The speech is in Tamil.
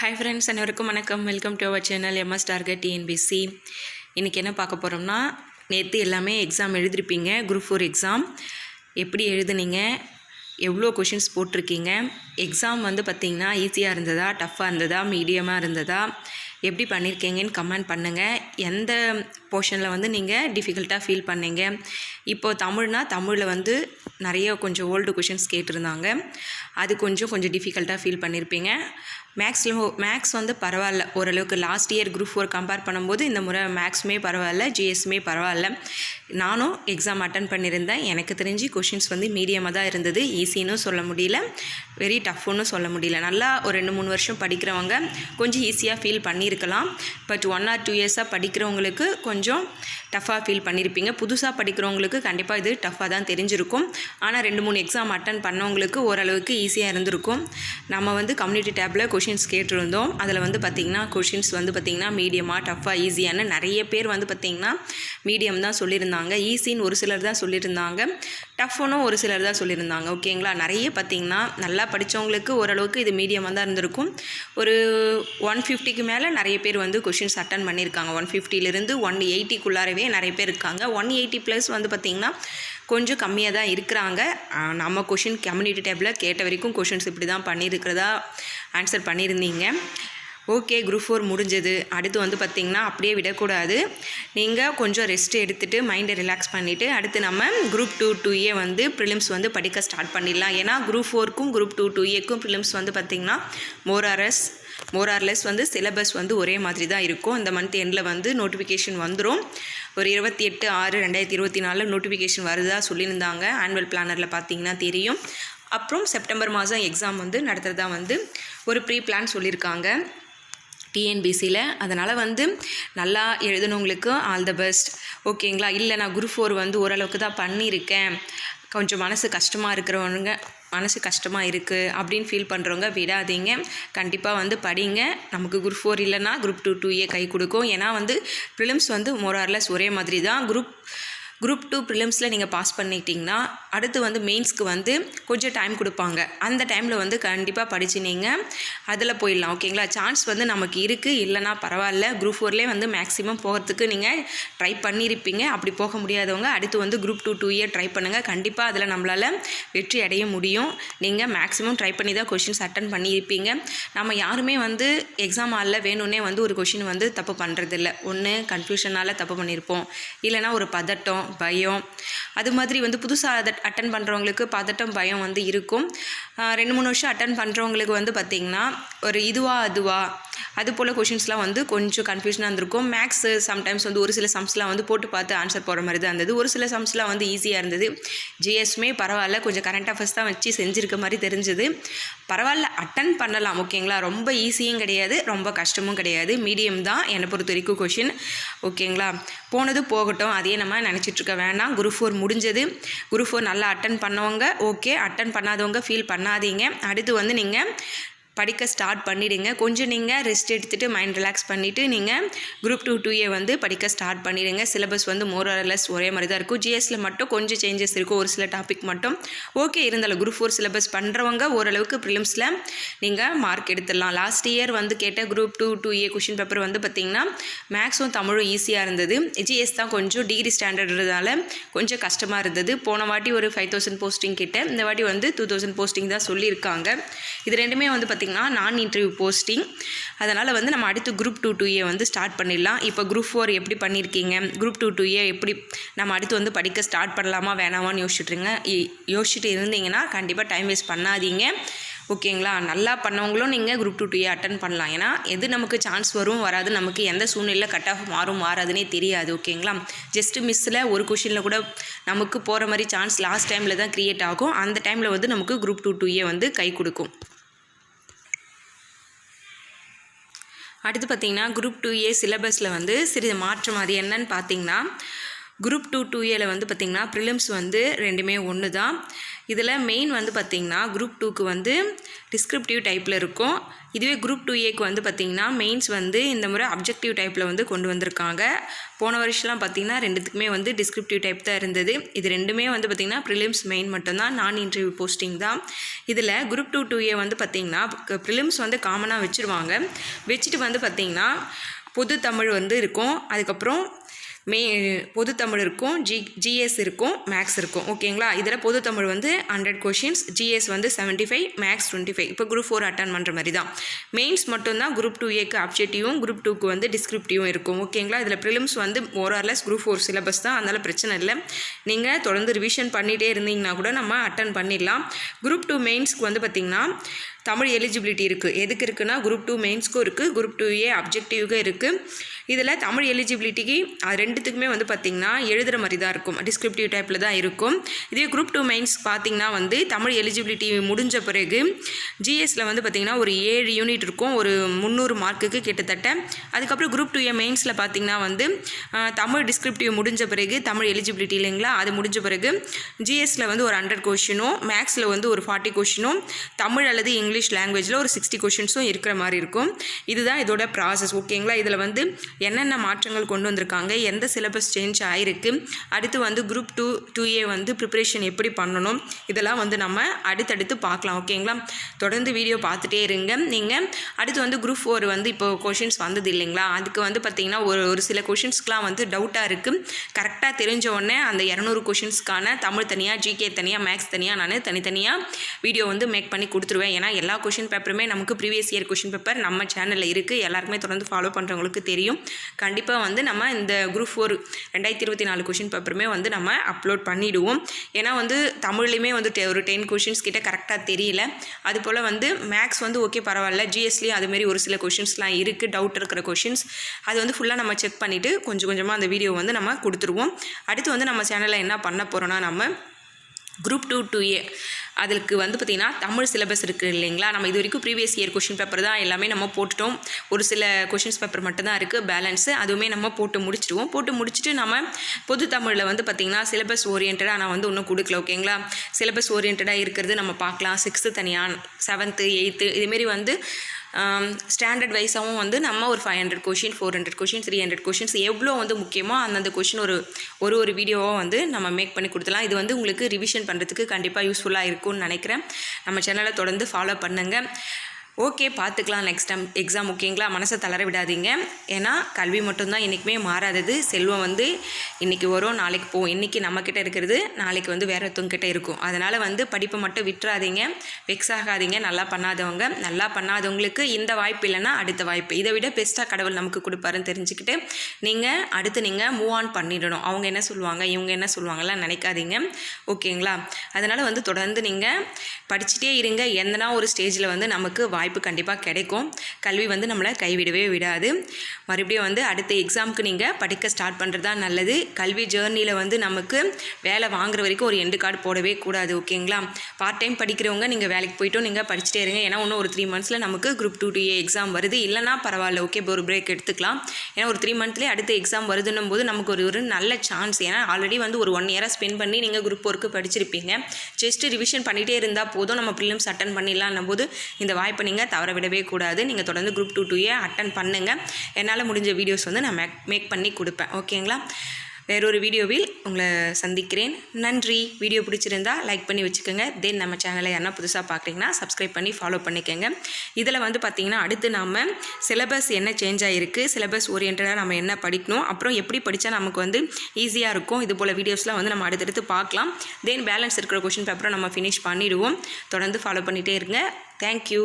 ஹாய் ஃப்ரெண்ட்ஸ் அனைவருக்கும் வணக்கம். Welcome to our channel MS target TNPSC இன்றைக்கி என்ன பார்க்க போகிறோம்னா நேற்று எல்லாமே எக்ஸாம் எழுதிருப்பீங்க. குரூப் ஃபோர் எக்ஸாம் எப்படி எழுதுனீங்க? எவ்வளோ கொஷின்ஸ் போட்டிருக்கீங்க? எக்ஸாம் வந்து பார்த்திங்கன்னா ஈஸியாக இருந்ததா? டஃப்பாக இருந்ததா? மீடியமாக இருந்ததா? எப்படி பண்ணியிருக்கீங்கன்னு கமெண்ட் பண்ணுங்கள் எந்த போர்ஷனில் வந்து நீங்கள் டிஃபிகல்ட்டாக ஃபீல் பண்ணீங்க? இப்போது தமிழ்னா தமிழில் வந்து நிறைய கொஞ்சம் ஓல்டு கொஷின்ஸ் கேட்டிருந்தாங்க. அது கொஞ்சம் கொஞ்சம் டிஃபிகல்ட்டாக ஃபீல் பண்ணியிருப்பீங்க மேக்ஸில் மேக்ஸ் வந்து பரவாயில்ல. ஓரளவுக்கு last year group four compare பண்ணும்போது இந்த முறை மேக்ஸுமே பரவாயில்ல ஜிஎஸ்மே பரவாயில்ல. நானும் எக்ஸாம் அட்டன் பண்ணியிருந்தேன். எனக்கு தெரிஞ்சு கொஷின்ஸ் வந்து மீடியமாக தான் இருந்தது. ஈஸின்னு சொல்ல முடியல. வெரி டஃப்னு சொல்ல முடியல. நல்லா ஒரு ரெண்டு மூணு வருஷம் படிக்கிறவங்க கொஞ்சம் ஈஸியாக ஃபீல் பண்ணியிருக்கலாம். பட் ஒன் ஆர் டூ இயர்ஸாக படிக்கிறவங்களுக்கு கொஞ்சம் டஃப்பாக ஃபீல் பண்ணியிருப்பீங்க. புதுசாக படிக்கிறவங்களுக்கு கண்டிப்பாக இது டஃப்பாக தான் தெரிஞ்சிருக்கும். ஆனால் ரெண்டு மூணு எக்ஸாம் அட்டன் பண்ணவங்களுக்கு ஓரளவுக்கு ஈஸியாக இருந்திருக்கும். நம்ம வந்து கம்யூனிட்டி டேப்பில் கொஷின் கொஷின்ஸ் கேட்டிருந்தோம். அதில் வந்து பார்த்திங்கன்னா கொஷின்ஸ் வந்து பார்த்திங்கன்னா மீடியமாக டஃப்பாக ஈஸியான நிறைய பேர் வந்து பார்த்திங்கன்னா மீடியம் தான் சொல்லியிருந்தாங்க. ஈஸின்னு ஒரு சிலர் தான் சொல்லியிருந்தாங்க. டஃப்னும் ஒரு சிலர் தான் சொல்லியிருந்தாங்க. ஓகேங்களா நிறைய பார்த்திங்கன்னா நல்லா படித்தவங்களுக்கு ஓரளவுக்கு இது மீடியமாக தான் இருந்திருக்கும். ஒரு ஒன் ஃபிஃப்டிக்கு மேலே நிறைய பேர் வந்து கொஷின்ஸ் அட்டன் பண்ணியிருக்காங்க. ஒன் ஃபிஃப்டிலேருந்து ஒன் எயிட்டிக்குள்ளாரவே நிறைய பேர் இருக்காங்க. ஒன் எயிட்டி ப்ளஸ் வந்து பார்த்திங்கன்னா கொஞ்சம் கம்மியாக தான் இருக்கிறாங்க. நம்ம கொஷின் கம்யூனிட்டி டேப்பில் கேட்ட வரைக்கும் கொஷின்ஸ் இப்படி தான் பண்ணியிருக்கிறதா ஆன்சர் பண்ணியிருந்தீங்க. ஓகே குரூப் ஃபோர் முடிஞ்சது. அடுத்து வந்து பார்த்திங்கன்னா அப்படியே விடக்கூடாது. நீங்கள் கொஞ்சம் ரெஸ்ட் எடுத்துகிட்டு மைண்டை ரிலாக்ஸ் பண்ணிவிட்டு அடுத்து நம்ம குரூப் டூ டூ ஏ வந்து ப்ரிலிம்ஸ் வந்து படிக்க ஸ்டார்ட் பண்ணிடலாம். ஏன்னா குரூப் ஃபோருக்கும் குரூப் டூ டூ ஏக்கும் ப்ரிலிம்ஸ் வந்து பார்த்திங்கன்னா மோராரஸ் மோரார்லெஸ் வந்து சிலபஸ் வந்து ஒரே மாதிரி தான் இருக்கும் இந்த மந்த் எண்டில் வந்து நோட்டிஃபிகேஷன் வந்துடும் ஒரு இருபத்தி எட்டு ஆறு ரெண்டாயிரத்தி இருபத்தி நாலில் நோட்டிஃபிகேஷன் வருதா சொல்லியிருந்தாங்க. ஆனுவல் பிளானரில் பார்த்தீங்கன்னா தெரியும். அப்புறம் செப்டம்பர் மாதம் எக்ஸாம் வந்து நடத்துகிறதா வந்து ஒரு ப்ரீ பிளான் சொல்லியிருக்காங்க டிஎன்பிசியில் அதனால் வந்து நல்லா எழுதுனவங்களுக்கு ஆல் த பெஸ்ட் ஓகேங்களா இல்லை நான் குரூப் ஃபோர் வந்து ஓரளவுக்கு தான் பண்ணியிருக்கேன். கொஞ்சம் மனசு கஷ்டமாக இருக்கிறவங்க மனசு கஷ்டமாக இருக்குது அப்படின்னு ஃபீல் பண்ணுறவங்க விடாதீங்க. கண்டிப்பாக வந்து படிங்க. நமக்கு குரூப் ஃபோர் இல்லைன்னா குரூப் டூ டூ ஏ கை கொடுக்கும். ஏன்னா வந்து ப்ரிலிம்ஸ் வந்து மோரார்லெஸ் ஒரே மாதிரி தான் குரூப் குரூப் டூ ப்ரிலிம்ஸில் நீங்கள் பாஸ் பண்ணிட்டீங்கன்னா அடுத்து வந்து மெயின்ஸ்க்கு வந்து கொஞ்சம் டைம் கொடுப்பாங்க. அந்த டைமில் வந்து கண்டிப்பாக படித்து நீங்கள் அதில் போயிடலாம். ஓகேங்களா சான்ஸ் வந்து நமக்கு இருக்குது இல்லைனா பரவாயில்ல. குரூப் ஃபோர்லேயே வந்து மேக்ஸிமம் போகிறதுக்கு நீங்கள் ட்ரை பண்ணியிருப்பீங்க அப்படி போக முடியாதவங்க அடுத்து வந்து group two two year try பண்ணுங்கள் கண்டிப்பாக அதில் நம்மளால் வெற்றி அடைய முடியும். நீங்கள் மேக்ஸிமம் ட்ரை பண்ணி தான் கொஷின்ஸ் அட்டன் பண்ணியிருப்பீங்க நம்ம யாருமே வந்து எக்ஸாம் ஹாலில் வேணும்னே வந்து ஒரு கொஷின் வந்து தப்பு பண்ணுறதில்ல ஒன்று கன்ஃபியூஷனால் தப்பு பண்ணியிருப்போம் இல்லைனா ஒரு பதட்டம் பயம். அது மாதிரி வந்து புதுசாக அதை அட்டன் பண்ணுறவங்களுக்கு பதட்டம் பயம் வந்து இருக்கும். ரெண்டு மூணு வருஷம் அட்டன் பண்ணுறவங்களுக்கு வந்து பார்த்திங்கன்னா ஒரு இதுவா அதுவா அது போல் கொஷின்ஸ்லாம் வந்து கொஞ்சம் கன்ஃபியூஷனாக இருந்திருக்கும். மேக்ஸு சம்டைம்ஸ் வந்து ஒரு சில சம்ஸ்லாம் வந்து போட்டு பார்த்து ஆன்சர் போகிற மாதிரி தான் இருந்தது. ஒரு சில சம்ஸ்லாம் வந்து ஈஸியாக இருந்தது. ஜிஎஸ்மே பரவாயில்ல. கொஞ்சம் கரண்ட் அஃபேர்ஸ் தான் வச்சு செஞ்சுருக்க மாதிரி தெரிஞ்சுது. பரவாயில்ல அட்டன் பண்ணலாம் ஓகேங்களா? ரொம்ப ஈஸியும் கிடையாது ரொம்ப கஷ்டமும் கிடையாது. மீடியம் தான் என்னை பொறுத்த வரைக்கும் கொஷின் ஓகேங்களா? போனது போகட்டும் அதையே நம்ம நினச்சிட்ருக்க வேணாம் வேண்டாம். குரூப் ஃபோர் முடிஞ்சது. குரூப் ஃபோர் நல்லா அட்டன் பண்ணவங்க ஓகே அட்டன் பண்ணாதவங்க ஃபீல் பண்ணாதீங்க. அடுத்து வந்து நீங்கள் படிக்க ஸ்டார்ட் பண்ணிவிடுங்க கொஞ்சம் நீங்கள் ரெஸ்ட் எடுத்துகிட்டு மைண்ட் ரிலாக்ஸ் பண்ணிவிட்டு நீங்கள் குரூப் டூ டூ ஏ வந்து படிக்க ஸ்டார்ட் பண்ணிடுங்க. சிலபஸ் வந்து மோர் ஆர்லெஸ் ஒரே மாதிரி தான் இருக்கும். ஜிஎஸ்சில் மட்டும் கொஞ்சம் சேஞ்சஸ் இருக்கும். ஒரு சில டாபிக் மட்டும். ஓகே இருந்தாலும் குரூப் ஃபோர் சிலபஸ் பண்ணுறவங்க ஓரளவுக்கு ப்ரிலிம்ஸில் நீங்கள் மார்க் எடுத்துடலாம். லாஸ்ட் இயர் வந்து கேட்ட group two two A question paper வந்து பார்த்திங்கன்னா மேக்ஸும் தமிழும் ஈஸியாக இருந்தது. ஜிஎஸ் தான் கொஞ்சம் டிகிரி ஸ்டாண்டர்ட்னால கொஞ்சம் கஷ்டமாக இருந்தது. போன வாட்டி ஒரு ஃபைவ் தௌசண்ட் போஸ்டிங் கிட்ட இந்த வாட்டி வந்து டூ தௌசண்ட் போஸ்டிங் தான் சொல்லியிருக்காங்க. இது ரெண்டுமே வந்து பார்த்திங்கன்னா நான் இன்டர்வியூ போஸ்டிங் அதனால் வந்து நம்ம அடுத்து குரூப் டூ டூ ஏ வந்து ஸ்டார்ட் பண்ணிடலாம். இப்போ குரூப் ஃபோர் எப்படி பண்ணியிருக்கீங்க குரூப் டூ டூ ஏ எப்படி நம்ம அடுத்து வந்து படிக்க ஸ்டார்ட் பண்ணலாமா வேணாமான்னு யோசிச்சுட்ருங்க. யோசிச்சுட்டு இருந்தீங்கன்னா கண்டிப்பாக டைம் வேஸ்ட் பண்ணாதீங்க. ஓகேங்களா? நல்லா பண்ணவங்களும் நீங்கள் group two two A attend பண்ணலாம். ஏன்னா எது நமக்கு சான்ஸ் வரும் வராது. நமக்கு எந்த சூழ்நிலையில் கட் ஆஃப் மாறும் மாறாதுன்னே தெரியாது. ஓகேங்களா? ஜஸ்ட் மிஸ்ஸில் ஒரு கொஷினில் கூட நமக்கு போகிற மாதிரி சான்ஸ் லாஸ்ட் டைமில் தான் க்ரியேட் ஆகும். அந்த டைமில் வந்து நமக்கு குரூப் டூ டூ ஏ வந்து கை கொடுக்கும். அடுத்து பார்த்தீங்கன்னா குரூப் டூ ஏ சிலபஸில் வந்து சிறிது மாற்றம் அது என்னன்னு பார்த்தீங்கன்னா குரூப் டூ டூ ஏல வந்து பார்த்திங்கன்னா ப்ரிலிம்ஸ் வந்து ரெண்டுமே ஒன்று தான் இதில் மெயின் வந்து பார்த்திங்கன்னா குரூப் டூக்கு வந்து டிஸ்கிரிப்டிவ் டைப்பில் இருக்கும். இதுவே குரூப் டூ ஏக்கு வந்து பார்த்திங்கன்னா மெயின்ஸ் வந்து இந்த முறை அப்ஜெக்டிவ் டைப்பில் வந்து கொண்டு வந்திருக்காங்க. போன வருஷம்லாம் பார்த்திங்கன்னா ரெண்டுத்துக்குமே வந்து டிஸ்கிரிப்டிவ் டைப் தான் இருந்தது. இது ரெண்டுமே வந்து பார்த்திங்கன்னா ப்ரிலிம்ஸ் மெயின் மட்டும்தான். நான் இன்டர்வியூ போஸ்டிங் தான். இதில் குரூப் டூ டூ ஏ வந்து பார்த்திங்கன்னா ப்ரிலிம்ஸ் வந்து காமனாக வச்சுருவாங்க. வச்சுட்டு வந்து பார்த்திங்கன்னா பொது தமிழ் வந்து இருக்கும். அதுக்கப்புறம் மே பொது தமிழ் இருக்கும் ஜி ஜிஎஸ் இருக்கும் மேக்ஸ் இருக்கும். ஓகேங்களா இதில் பொது தமிழ் வந்து ஹண்ட்ரட் கொஷின்ஸ் ஜிஎஸ் வந்து seventy five marks twenty five இப்போ குரூப் ஃபோர் அட்டன் பண்ணுற மாதிரி தான் மெயின்ஸ் மட்டும்தான் குரூப் டூ ஏக்கு அப்ஜெக்டிவும் குரூப் டூக்கு வந்து டிஸ்கிரிப்டிவும் இருக்கும். ஓகேங்களா இதில் ப்ரிலிம்ஸ் வந்து ஓரளஸ் குரூப் ஃபோர் சிலபஸ் தான். அதனால் பிரச்சனை இல்லை. நீங்கள் தொடர்ந்து ரிவிஷன் பண்ணிகிட்டே இருந்தீங்கன்னா கூட நம்ம அட்டன் பண்ணிடலாம். குரூப் டூ மெயின்ஸ்க்கு வந்து பார்த்திங்கன்னா தமிழ் எலிஜிபிலிட்டி இருக்குது எதுக்கு இருக்குன்னா குரூப் டூ மெயின்ஸ்க்கும் இருக்குது குரூப் டூ ஏ அப்ஜெக்டிவ்க்கும் இருக்குது இதில் தமிழ் எலிஜிபிலிட்டிக்கு அது ரெண்டுத்துக்குமே வந்து பார்த்திங்கன்னா எழுதுகிற மாதிரி தான் இருக்கும் டிஸ்கிரிப்டிவ் டைப்பில் தான் இருக்கும். இதே குரூப் டூ மெயின்ஸ் பார்த்திங்கன்னா வந்து தமிழ் எலிஜிபிலிட்டி முடிஞ்ச பிறகு ஜிஎஸ்சில் வந்து பார்த்திங்கன்னா ஒரு ஏழு யூனிட் இருக்கும். ஒரு முந்நூறு மார்க்குக்கு கிட்டத்தட்ட. அதுக்கப்புறம் குரூப் டூ ஏ மெயின்ஸில் பார்த்திங்கன்னா வந்து தமிழ் டிஸ்கிரிப்டிவ் முடிஞ்ச பிறகு தமிழ் எலிஜிபிலிட்டி இல்லைங்களா? அது முடிஞ்ச பிறகு ஜிஎஸ்சில் வந்து ஒரு ஹண்ட்ரட் கொஷினும் மேக்ஸில் வந்து ஒரு ஃபார்ட்டி கொஷினும் தமிழ் அல்லது இங்கிலீஷ் லாங்குவேஜில் ஒரு சிக்ஸ்டி கொஷின்ஸும் இருக்கிற மாதிரி இருக்கும். இதுதான் இதோட ப்ராசஸ் ஓகேங்களா இதில் வந்து என்னென்ன மாற்றங்கள் கொண்டு வந்திருக்காங்க எந்த சிலபஸ் சேஞ்ச் ஆகிருக்கு அடுத்து வந்து குரூப் டூ டூ ஏ வந்து ப்ரிப்பரேஷன் எப்படி பண்ணணும் இதெல்லாம் வந்து நம்ம அடுத்தடுத்து பார்க்கலாம் ஓகேங்களா தொடர்ந்து வீடியோ பார்த்துட்டே இருங்க. நீங்கள் அடுத்து வந்து குரூப் ஃபோர் வந்து இப்போ கொஷின்ஸ் வந்தது இல்லைங்களா? அதுக்கு வந்து பார்த்திங்கன்னா ஒரு ஒரு சில கொஷின்ஸ்க்குலாம் வந்து டவுட்டாக இருக்குது கரெக்டாக தெரிஞ்ச உடனே அந்த இரநூறு கொஷின்ஸ்க்கான தமிழ் தனியாக ஜிகே தனியாக மேக்ஸ் தனியாக நான் தனித்தனியாக வீடியோ வந்து மேக் பண்ணி கொடுத்துருவேன். ஏன்னா எல்லா கொஷின் பேப்பருமே நமக்கு ப்ரீவியஸ் இயர் கொஷின் பேப்பர் நம்ம சேனலில் இருக்குது எல்லாருக்குமே தொடர்ந்து ஃபாலோ பண்ணுறவங்களுக்கு தெரியும். கண்டிப்பாக வந்து நம்ம இந்த குரூப் ஃபோர் ரெண்டாயிரத்தி இருபத்தி நாலு கொஷின் பேப்பருமே வந்து நம்ம அப்லோட் பண்ணிவிடுவோம் ஏன்னா வந்து தமிழ்லையுமே வந்து ஒரு டென் கொஷின்ஸ் கிட்ட கரெக்டாக தெரியல. அது போல் வந்து மேக்ஸ் வந்து ஓகே பரவாயில்ல. ஜிஎஸ்லேயும் அதுமாரி ஒரு சில கொஷின்ஸ்லாம் இருக்குது டவுட் இருக்கிற கொஷின்ஸ் அது வந்து ஃபுல்லாக நம்ம செக் பண்ணிவிட்டு கொஞ்சம் கொஞ்சமாக அந்த வீடியோ வந்து நம்ம கொடுத்துருவோம். அடுத்து வந்து நம்ம சேனலில் என்ன பண்ண போகிறோன்னா நம்ம குரூப் டூ டூ ஏ அதுக்கு வந்து பார்த்திங்கன்னா தமிழ் சிலபஸ் இருக்குது இல்லைங்களா? நம்ம இது வரைக்கும் ப்ரீவியஸ் இயர் கொஷின் பேப்பர் தான் எல்லாமே நம்ம போட்டுட்டோம். ஒரு சில கொஷின்ஸ் பேப்பர் மட்டும்தான் இருக்குது பேலன்ஸு அதுவுமே நம்ம போட்டு முடிச்சிடுவோம். போட்டு முடிச்சுட்டு நம்ம பொது தமிழில் வந்து பார்த்திங்கன்னா சிலபஸ் ஓரியன்டாக நான் வந்து ஒன்றும் கொடுக்கல ஓகேங்களா சிலபஸ் ஓரியன்டாக இருக்கிறது நம்ம பார்க்கலாம். சிக்ஸ்த்து தனியாக செவன்த்து எயித்து இதுமாரி வந்து ஸ்டாண்டர்ட் வைஸாகவும் வந்து நம்ம ஒரு five hundred question four hundred question three hundred questions எவ்வளோ வந்து முக்கியமோ அந்தந்த கொஷின் ஒரு ஒரு ஒரு வீடியோவாக வந்து நம்ம மேக் பண்ணி கொடுத்துலாம் இது வந்து உங்களுக்கு ரிவிஷன் பண்ணுறதுக்கு கண்டிப்பாக யூஸ்ஃபுல்லாக இருக்கும்னு நினைக்கிறேன். நம்ம சேனலை தொடர்ந்து ஃபாலோ பண்ணுங்கள் ஓகே பார்த்துக்கலாம் நெக்ஸ்ட் டைம் எக்ஸாம் ஓகேங்களா மனசை தளர விடாதீங்க. ஏன்னா கல்வி மட்டும்தான் என்றைக்குமே மாறாதது. செல்வம் வந்து இன்றைக்கி வரும் நாளைக்கு போகும். இன்றைக்கி நம்மக்கிட்ட இருக்கிறது நாளைக்கு வந்து வேறு ஒருத்தவங்கிட்ட இருக்கும். அதனால் வந்து படிப்பை மட்டும் விட்டுறாதீங்க. வெக்ஸ் ஆகாதீங்க. நல்லா பண்ணாதவங்க. நல்லா பண்ணாதவங்களுக்கு இந்த வாய்ப்பு இல்லைன்னா அடுத்த வாய்ப்பு. இதை விட பெஸ்ட்டாக கடவுள் நமக்கு கொடுப்பாருன்னு தெரிஞ்சுக்கிட்டு நீங்கள் அடுத்து நீங்கள் மூவ் ஆன் பண்ணிடணும். அவங்க என்ன சொல்லுவாங்க? இவங்க என்ன சொல்லுவாங்கலாம் நினைக்காதீங்க. ஓகேங்களா அதனால் வந்து தொடர்ந்து நீங்கள் படிச்சுட்டே இருங்க. எந்தனா ஒரு ஸ்டேஜில் வந்து நமக்கு வாய்ப்பு வாய்ப்பு கண்டிப்பாக கிடைக்கும். கல்வி வந்து நம்மளை கைவிடவே விடாது. மறுபடியும் வந்து அடுத்த எக்ஸாமுக்கு நீங்கள் படிக்க ஸ்டார்ட் பண்ணுறது தான் நல்லது. கல்வி ஜேர்னியில் வந்து நமக்கு வேலை வாங்குற வரைக்கும் ஒரு எண்டு கார்டு போடவே கூடாது ஓகேங்களா பார்ட் டைம் படிக்கிறவங்க நீங்கள் வேலைக்கு போய்ட்டும் நீங்கள் படிச்சுட்டே இருங்க. ஏன்னா இன்னும் ஒரு த்ரீ மந்த்ஸில் நமக்கு குரூப் டூ ஏ எக்ஸாம் வருது. இல்லைனா பரவாயில்ல ஓகே இப்போ ஒரு பிரேக் எடுத்துக்கலாம். ஏன்னா ஒரு த்ரீ மந்த்லேயே அடுத்த எக்ஸாம் வருதுன்னும் போது நமக்கு ஒரு ஒரு நல்ல சான்ஸ் ஏன்னா ஆல்ரெடி வந்து ஒரு ஒன் இயராக ஸ்பெண்ட் பண்ணி நீங்கள் குரூப் ஒர்க்கு படிச்சிருப்பீங்க. ஜஸ்ட் ரிவிஷன் பண்ணிகிட்டே இருந்தால் போதும். நம்ம ப்ரிலிம்ஸ் அட்டன் பண்ணிடலான்னும் போது இந்த வாய்ப்பை நீங்கள் தவற விடவே கூடாது. நீங்கள் தொடர்ந்து group two two A attend பண்ணுங்கள் என்னால் முடிஞ்ச வீடியோஸ் வந்து நான் மேக் மேக் பண்ணி கொடுப்பேன். ஓகேங்களா வேறொரு வீடியோவில் உங்களை சந்திக்கிறேன். நன்றி. வீடியோ பிடிச்சிருந்தா லைக் பண்ணி வச்சுக்கோங்க. தென் நம்ம சேனலை யாரா புதுசாக பார்க்குறீங்கன்னா சப்ஸ்கிரைப் பண்ணி ஃபாலோ பண்ணிக்கோங்க. இதில் வந்து பார்த்திங்கன்னா அடுத்து நாம் சிலபஸ் என்ன சேஞ்ச் ஆகிருக்கு சிலபஸ் ஓரியன்டாக நம்ம என்ன படிக்கணும் அப்புறம் எப்படி படித்தா நமக்கு வந்து ஈஸியாக இருக்கும் இது போல் வீடியோஸ்லாம் வந்து நம்ம அடுத்தடுத்து பார்க்கலாம் தென் பேலன்ஸ் இருக்கிற கொஷின் பேப்பரை நம்ம ஃபினிஷ் பண்ணிவிடுவோம் தொடர்ந்து ஃபாலோ பண்ணிகிட்டே இருங்க. தேங்க்யூ